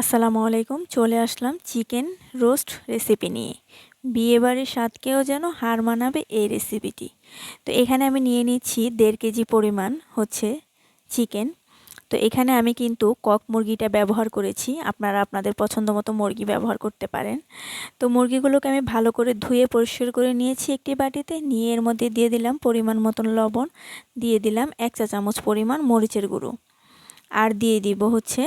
আসসালামু আলাইকুম, চলে আসলাম চিকেন রোস্ট রেসিপি নিয়ে। বিয়েবাড়ির স্বাদকেও যেন হার মানাবে এই রেসিপিটি। তো এখানে আমি নিয়ে নিচ্ছি দেড় কেজি পরিমাণ হচ্ছে চিকেন। তো এখানে আমি কিন্তু কক মুরগিটা ব্যবহার করেছি। আপনারা আপনাদের পছন্দ মতো মুরগি ব্যবহার করতে পারেন। তো মুরগিগুলোকে আমি ভালো করে ধুয়ে পরিষ্কার করে নিয়েছি একটি বাটিতে। নিয়ে এর মধ্যে দিয়ে দিলাম পরিমাণ মতন লবণ। দিয়ে দিলাম এক চা চামচ পরিমাণ মরিচের গুঁড়ো। আর দিয়ে দিব হচ্ছে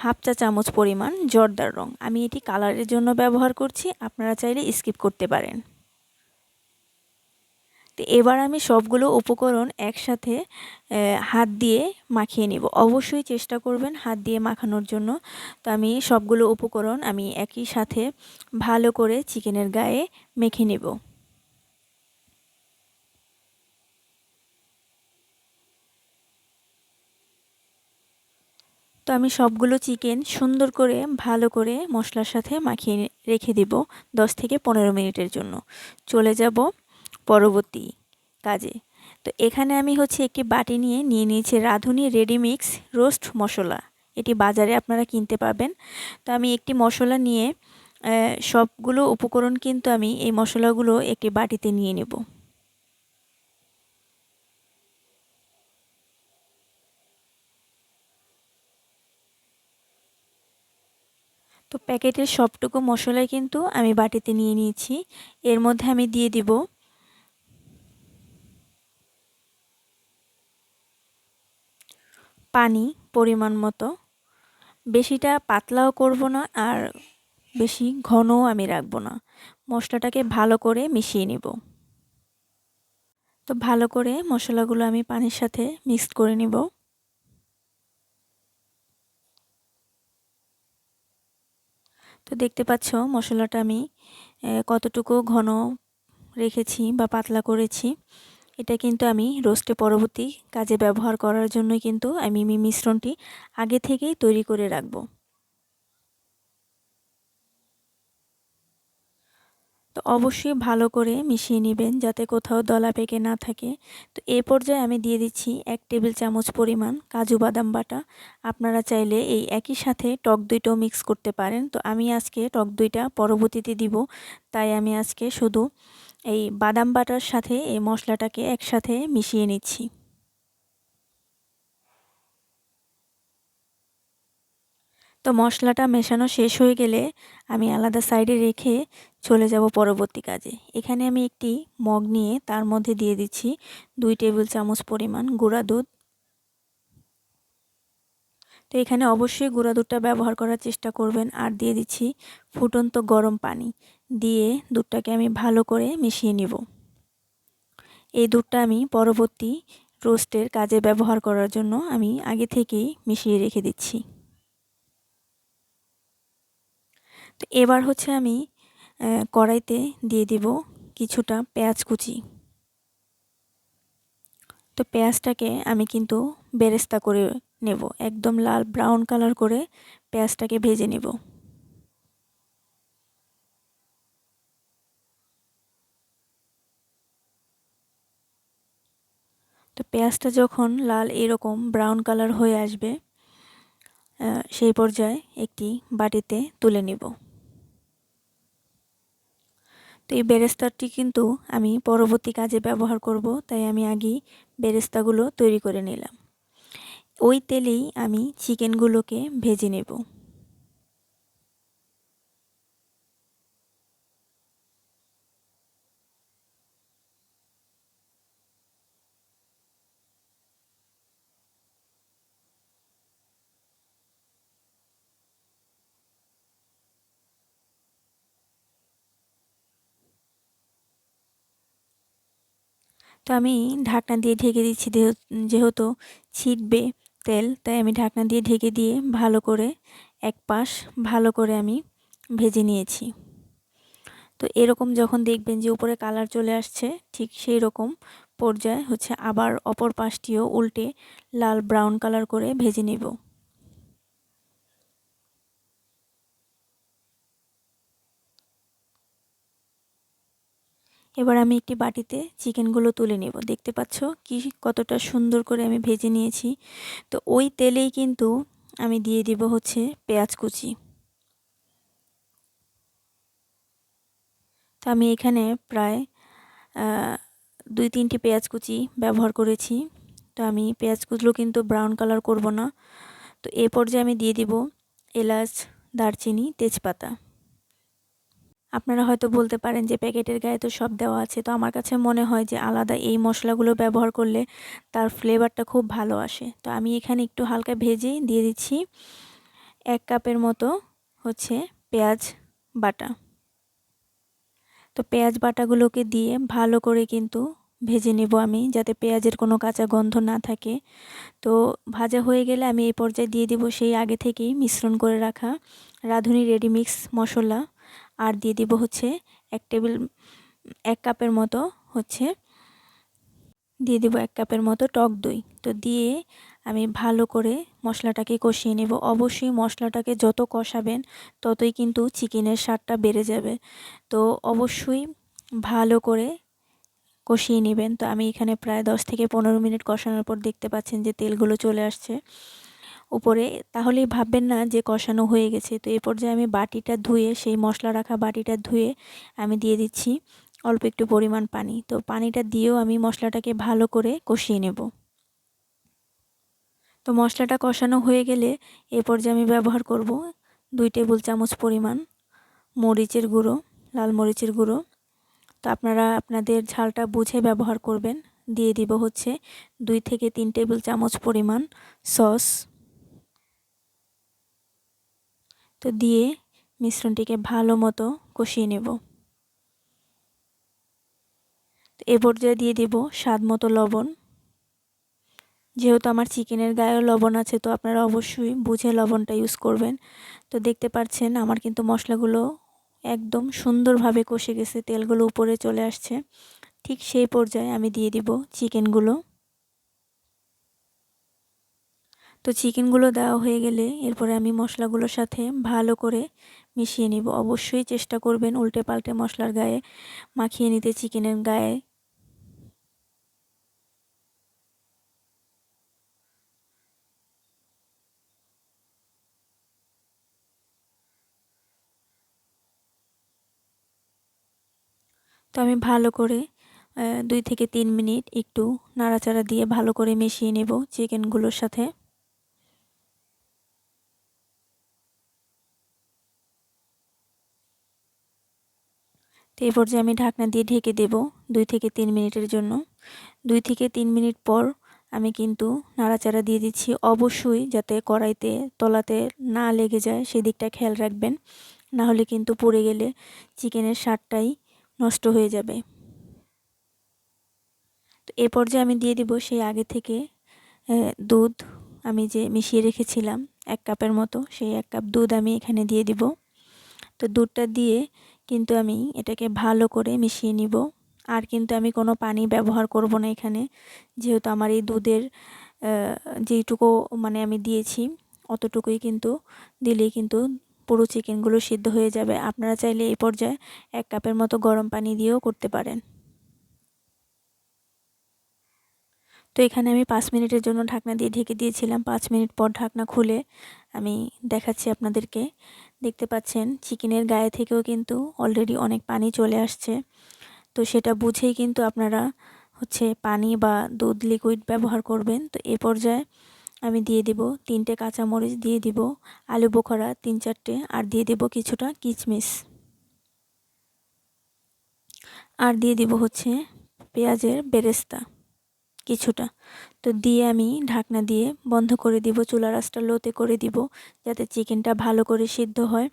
হাফ চা চামচ পরিমাণ জর্দার রং। আমি এটি কালারের জন্য ব্যবহার করছি, আপনারা চাইলে স্কিপ করতে পারেন। তো এবার আমি সবগুলো উপকরণ একসাথে হাত দিয়ে মাখিয়ে নিব। অবশ্যই চেষ্টা করবেন হাত দিয়ে মাখানোর জন্য। তো আমি সবগুলো উপকরণ আমি একই সাথে ভালো করে চিকেনের গায়ে মেখে নেব। তো আমি সবগুলো চিকেন সুন্দর করে, ভালো করে মশলার সাথে মাখিয়ে রেখে দিব দশ থেকে পনেরো মিনিটের জন্য। চলে যাব পরবর্তী কাজে। তো এখানে আমি হচ্ছে একটি বাটি নিয়ে নিয়ে নিয়েছি রাঁধুনি রেডিমিক্স রোস্ট মশলা। এটি বাজারে আপনারা কিনতে পাবেন। তো আমি একটি মশলা নিয়ে সবগুলো উপকরণ কিন্তু আমি এই মশলাগুলো একটি বাটিতে নিয়ে নেব। তো প্যাকেটের সবটুকু মশলাই কিন্তু আমি বাটিতে নিয়ে নিয়েছি। এর মধ্যে আমি দিয়ে দিব পানি পরিমাণ মতো। বেশিটা পাতলাও করব না আর বেশি ঘনও আমি রাখব না। মশলাটাকে ভালো করে মিশিয়ে নিব। তো ভালো করে মশলাগুলো আমি পানির সাথে মিক্সড করে নিব। তো দেখতে পাচ্ছ মশলাটা আমি কতটুকু ঘন রেখেছি বা পাতলা করেছি। এটা কিন্তু আমি রোস্টে পরবর্তী কাজে ব্যবহার করার জন্যই কিন্তু আমি মিশ্রণটি আগে থেকেই তৈরি করে রাখব। তো অবশ্যই ভালো করে মিশিয়ে নেবেন যাতে কোথাও দলা পেকে না থাকে। তো এ পর্যায়ে আমি দিয়ে দিচ্ছি এক টেবিল চামচ পরিমাণ কাজু বাদাম বাটা। আপনারা চাইলে এই একই সাথে টক দইটাও মিক্স করতে পারেন। তো আমি আজকে টক দইটা পরবর্তীতে দিব। তাই আমি আজকে শুধু এই বাদাম বাটার সাথে এই মশলাটাকে একসাথে মিশিয়ে নিচ্ছি। তো মশলাটা মেশানো শেষ হয়ে গেলে আমি আলাদা সাইডে রেখে চলে যাব পরবর্তী কাজে। এখানে আমি একটি মগ নিয়ে তার মধ্যে দিয়ে দিচ্ছি দুই টেবিল চামচ পরিমাণ গুঁড়া দুধ। তো এখানে অবশ্যই গুঁড়া দুধটা ব্যবহার করার চেষ্টা করবেন আর দিয়ে দিচ্ছি ফুটন্ত গরম পানি দিয়ে দুধটাকে আমি ভালো করে মিশিয়ে নিব। এই দুধটা আমি পরবর্তী রোস্টের কাজে ব্যবহার করার জন্য আমি আগে থেকেই মিশিয়ে রেখে দিচ্ছি। তো এবার হচ্ছে আমি কড়াইতে দিয়ে দিব কিছুটা পেঁয়াজ কুচি। তো পেঁয়াজটাকে আমি কিন্তু বেরেস্তা করে নেব, একদম লাল ব্রাউন কালার করে পেঁয়াজটাকে ভেজে নেব। তো পেঁয়াজটা যখন লাল এরকম ব্রাউন কালার হয়ে আসবে সেই পর্যায়ে একটি বাটিতে তুলে নিব। তো এই বেরেস্তাটি কিন্তু আমি পরবর্তী কাজে ব্যবহার করব, তাই আমি আগেই বেরেস্তাগুলো তৈরি করে নিলাম। ওই তেলেই আমি চিকেনগুলোকে ভেজে নেব। তো আমি ঢাকনা দিয়ে ঢেকে দিচ্ছি যেহেতু ছিটবে তেল, তাই আমি ঢাকনা দিয়ে ঢেকে দিয়ে ভালো করে এক পাশ ভালো করে আমি ভেজে নিয়েছি। তো এরকম যখন দেখবেন যে উপরে কালার চলে আসছে, ঠিক সেই রকম পর্যায়ে হচ্ছে আবার অপর পাশটিও উল্টে লাল ব্রাউন কালার করে ভেজে নেব। এবার আমি একটি বাটিতে চিকেনগুলো তুলে নেব। দেখতে পাচ্ছ কি কতটা সুন্দর করে আমি ভেজে নিয়েছি। তো ওই তেলেই কিন্তু আমি দিয়ে দিব হচ্ছে পেঁয়াজ কুচি। তো আমি এখানে প্রায় দুই তিনটি পেঁয়াজ কুচি ব্যবহার করেছি। তো আমি পেঁয়াজ কুচলো কিন্তু ব্রাউন কালার করব না। তো এ পর্যায়ে আমি দিয়ে দিব এলাচ, দারচিনি, তেজপাতা। আপনারা হয়তো বলতে পারেন যে প্যাকেটের গায়ে তো সব দেওয়া আছে। তো আমার কাছে মনে হয় যে আলাদা এই মশলাগুলো ব্যবহার করলে তার ফ্লেভারটা খুব ভালো আসে। তো আমি এখানে একটু হালকা ভেজে দিয়ে দিচ্ছি এক কাপের মতো হচ্ছে পেঁয়াজ বাটা। তো পেঁয়াজ বাটাগুলোকে দিয়ে ভালো করে কিন্তু ভেজে নেব আমি যাতে পেঁয়াজের কোনো কাঁচা গন্ধ না থাকে। তো ভাজা হয়ে গেলে আমি এই পর্যায়ে দিয়ে দিব সেই আগে থেকেই মিশ্রণ করে রাখা রাঁধুনি রেডিমিক্স মশলা। আর দিয়ে দিব হচ্ছে এক টেবিল, এক কাপের মতো হচ্ছে, দিয়ে দিব এক কাপের মতো টক দই। তো দিয়ে আমি ভালো করে মশলাটাকে কষিয়ে নেব। অবশ্যই মশলাটাকে যত কষাবেন ততই কিন্তু চিকেনের স্বাদটা বেড়ে যাবে। তো অবশ্যই ভালো করে কষিয়ে নেবেন। তো আমি এখানে প্রায় দশ থেকে পনেরো মিনিট কষানোর পর দেখতে পাচ্ছেন যে তেলগুলো চলে আসছে। উপরে, তাহলেই ভাববেন না যে কষানো হয়ে গেছে। তো এই পর্যায়ে আমি বাটিটা ধুয়ে, সেই মশলা রাখা বাটিটা ধুয়ে আমি দিয়ে দিচ্ছি অল্প একটু পরিমাণ পানি। তো পানিটা দিয়েও আমি মশলাটাকে ভালো করে কষিয়ে নেব। তো মশলাটা কষানো হয়ে গেলে এ পর্যায়ে আমি ব্যবহার করব দুই টেবিল চামচ পরিমাণ মরিচের গুঁড়ো, লাল মরিচের গুঁড়ো। তো আপনারা আপনাদের ঝালটা বুঝে ব্যবহার করবেন। দিয়ে দিব হচ্ছে দুই থেকে তিন টেবিল চামচ পরিমাণ সস। তো দিয়ে মিশ্রণটিকে ভালো মতো কষিয়ে নেব। তো এ পর্যায়ে দিয়ে দিব স্বাদ মতো লবণ। যেহেতু আমার চিকেনের গায়েও লবণ আছে, তো আপনারা অবশ্যই বুঝে লবণটা ইউজ করবেন। তো দেখতে পাচ্ছেন আমার কিন্তু মশলাগুলো একদম সুন্দরভাবে কষে গেছে, তেলগুলো উপরে চলে আসছে। ঠিক সেই পর্যায়ে আমি দিয়ে দিব চিকেনগুলো। তো চিকেনগুলো দেওয়া হয়ে গেলে এরপরে আমি মশলাগুলোর সাথে ভালো করে মিশিয়ে নিব। অবশ্যই চেষ্টা করবেন উল্টে পাল্টে মশলার গায়ে মাখিয়ে নিতে চিকেনের গায়ে। তো আমি ভালো করে দুই থেকে তিন মিনিট একটু নাড়াচাড়া দিয়ে ভালো করে মিশিয়ে নেব চিকেনগুলোর সাথে। তো এই পর্যায়ে আমি ঢাকনা দিয়ে ঢেকে দেব দুই থেকে তিন মিনিটের জন্য। দুই থেকে তিন মিনিট পর আমি কিন্তু নাড়াচাড়া দিয়ে দিচ্ছি অবশ্যই যাতে কড়াইতে, তলাতে না লেগে যায় সেদিকটা খেয়াল রাখবেন। না হলে কিন্তু পড়ে গেলে চিকেনের স্বাদটাই নষ্ট হয়ে যাবে। তো এ পর্যায়ে আমি দিয়ে দিব সেই আগে থেকে দুধ আমি যে মিশিয়ে রেখেছিলাম, এক কাপের মতো, সেই এক কাপ দুধ আমি এখানে দিয়ে দিব। তো দুধটা দিয়ে কিন্তু আমি এটাকে ভালো করে মিশিয়ে নিব। আর কিন্তু আমি কোনো পানি ব্যবহার করব না এখানে, যেহেতু আমার এই দুধের যেইটুকু মানে আমি দিয়েছি, অতটুকুই কিন্তু দিলেই কিন্তু পুরো চিকেনগুলো সিদ্ধ হয়ে যাবে। আপনারা চাইলে এই পর্যায়ে এক কাপের মতো গরম পানি দিয়েও করতে পারেন। তো এখানে আমি পাঁচ মিনিটের জন্য ঢাকনা দিয়ে ঢেকে দিয়েছিলাম। পাঁচ মিনিট পর ঢাকনা খুলে আমি দেখাচ্ছি আপনাদেরকে। দেখতে পাচ্ছেন, চিকেনের গায়ে থেকেও কিন্তু অলরেডি অনেক পানি চলে আসছে। তো সেটা বুঝেই কিন্তু আপনারা হচ্ছে পানি বা দুধ লিকুইড ব্যবহার করবেন। তো এ পর্যায়ে আমি দিয়ে দেব তিনটে কাঁচামরিচ, দিয়ে দিব আলু বোখরা তিন চারটে, আর দিয়ে দেব কিছুটা কিচমিস আর দিয়ে দিব হচ্ছে পেঁয়াজের বেরেস্তা কিছুটা। তো দিয়ে আমি ঢাকনা দিয়ে বন্ধ করে দিব, চুলা রাসটা লোতে করে দিব, যাতে চিকেনটা ভালো করে সিদ্ধ হয়।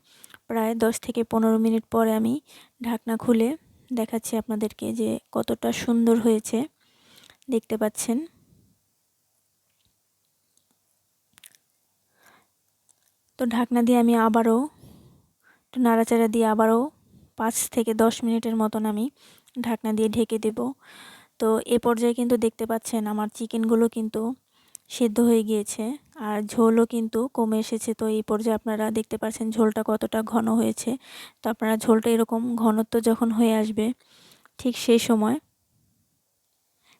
প্রায় দশ থেকে পনেরো মিনিট পরে আমি ঢাকনা খুলে দেখাচ্ছি আপনাদেরকে যে কতটা সুন্দর হয়েছে। দেখতে পাচ্ছেন। তো ঢাকনা দিয়ে আমি আবারও, একটু নাড়াচাড়া দিয়ে আবারও পাঁচ থেকে দশ মিনিটের মতন আমি ঢাকনা দিয়ে ঢেকে দেব। তো এ পর্যায়ে কিন্তু দেখতে পাচ্ছেন আমার চিকেনগুলো কিন্তু সেদ্ধ হয়ে গিয়েছে আর ঝোলও কিন্তু কমে এসেছে। তো এই পর্যায়ে আপনারা দেখতে পাচ্ছেন ঝোলটা কতটা ঘন হয়েছে। তো আপনারা ঝোলটা এরকম ঘনত্ব যখন হয়ে আসবে ঠিক সেই সময়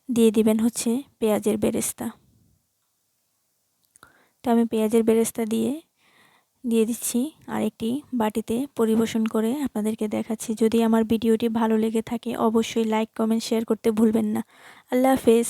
দিয়ে দিবেন হচ্ছে পেঁয়াজের বেরেস্তা। তো আমি পেঁয়াজের বেরেস্তা দিয়ে দিয়ে দিচ্ছি আর একটি বাটিতে পরিবেশন করে আপনাদেরকে দেখাচ্ছি। যদি আমার ভিডিওটি ভালো লেগে থাকে, অবশ্যই লাইক কমেন্ট শেয়ার করতে ভুলবেন না। আল্লাহ হাফেজ।